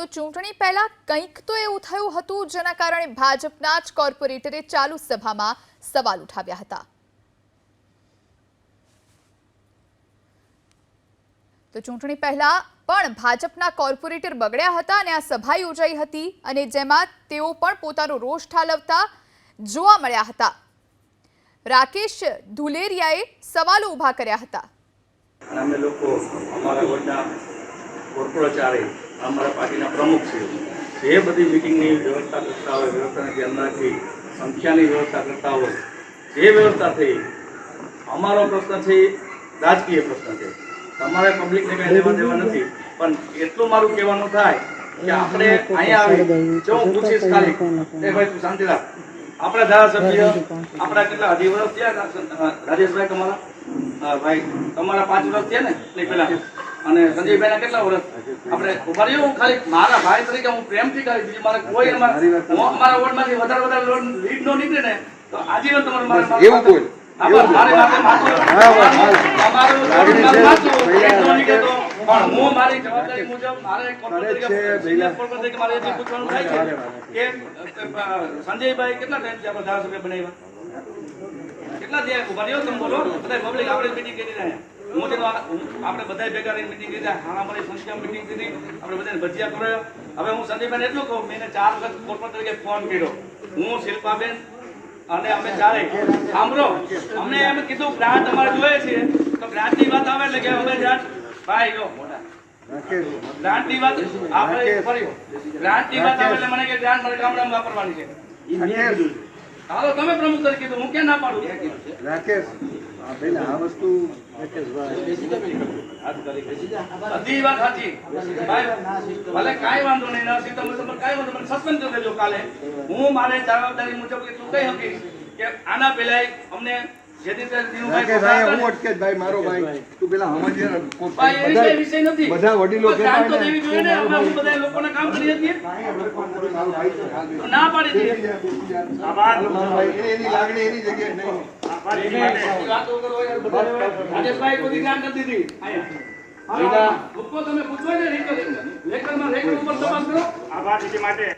તો ચૂંટણી પહેલા કંઈક તો એવું થયું હતું જેના કારણે ભાજપના જ કોર્પોરેટરે ચાલુ સભામાં સવાલ ઉઠાવ્યા હતા. તો ચૂંટણી પહેલા પણ ભાજપના કોર્પોરેટર બગડ્યા હતા અને આ સભા યોજાઈ હતી અને જેમાં તેઓ પણ પોતાનો રોષ ઠાલવતા જોવા મળ્યા હતા. રાકેશ ધુલેરિયાએ સવાલો ઊભા કર્યા હતા. અમે લોકો અમારા વોર્ડના કોર્પોરેચારે અમારા પાર્ટીના પ્રમુખ છે. જે બધી મિટિંગની વ્યવસ્થા કરતા હોય, વ્યવસ્થાને ધ્યાન રાખી, સંખ્યાની વ્યવસ્થા કરતા હોય, જે વ્યવસ્થા થઈ, અમારો પ્રશ્ન છે, રાજકીય પ્રશ્ન છે. તમારે પબ્લિકને કાંઈ લેવા દેવા નથી, પણ એટલું મારું કહેવાનું થાય કે આપણે અહીંયા આવી, જો હું પૂછીશ ખાલી, એ ભાઈ તું શાંતિ રાખ. આપણા ધારાસભ્ય, આપણા કેટલા અઢી વર્ષ થયા? રાજેશભાઈ તમારા? ભાઈ, તમારા પાંચ વર્ષ થયા ને? એટલે પેલા અને સંજયભાઈના કેટલા વર્ષ? આપણે ઊભા રહ્યો હું ખાલી મારા ભાઈ તરીકે હું પ્રેમથી કરી બીજું મારે કોઈ અમારા વોર્ડમાંથી વધારે વધારે લીડ નો નીકળે ને તો આજીવન તમારે મારે એવું બોલ. સંજયભાઈ કેટલા ટાઈમથી આપણે ધારાસભ્ય બનાવ્યા? કેટલા થયા? ઊભા રહ્યો તમે બોલો. બધા પબ્લિક આપણે મીટિંગ કરી રહ્યા. હું તેનો આપણે બધા ભેગા રહીને મીટિંગ કરી રહ્યા હાણામારી સંસ્થા મીટિંગ કરી આપણે બધાને ભજીયા કરાયા હવે હું સંદીપભાઈ એટલું કહું મેં ચાર વખત કોર્પોરેટ તરીકે ફોન કર્યો. હું શિલ્પાબેન અને અમે ચારે સાંભળો અમને એમ કીધું ગ્રાન્ટ અમારે જોઈએ છે. તો ગ્રાન્ટની વાત આવે એટલે કે હવે ગ્રાન્ટ ભાઈ જો ગ્રાન્ટની વાત આપણે ફરી. ગ્રાન્ટની વાત આવે એટલે મને કે ગ્રાન્ટ મારે ગામડામાં વાપરવાની છે. હાલો તમે પ્રમુખ તરીકે કીધું હું ક્યાં ના પાડું? રાકેશ. બેન આ વસ્તુ બધી વાત સાચી ભલે કાંઈ વાંધો નહીં ના સીતા મુજબ કાંઈ વાંધો નહીં. સસ્પેન્ડ કરી દેજો કાલે. હું મારે જવાબદારી મુજબ એટલું કહી શકીશ કે આના પહેલા અમને જે રીતે દિનુભાઈ રાકેશ અહીંયા હું પગાર અટકે જ ભાઈ મારો ભાઈ. તું નથી. બધા વડીલો ને, પાડી એની લાગણી એની જગ્યાએ નહીં. કરો બધા. રાજેશભાઈ દીધી. હાલો, હાલો. પૂછો તમે પૂછો ને, લેખક- લેખકમાં લેખક ઉપર તપાસ કરો. આભાર નીતિ માટે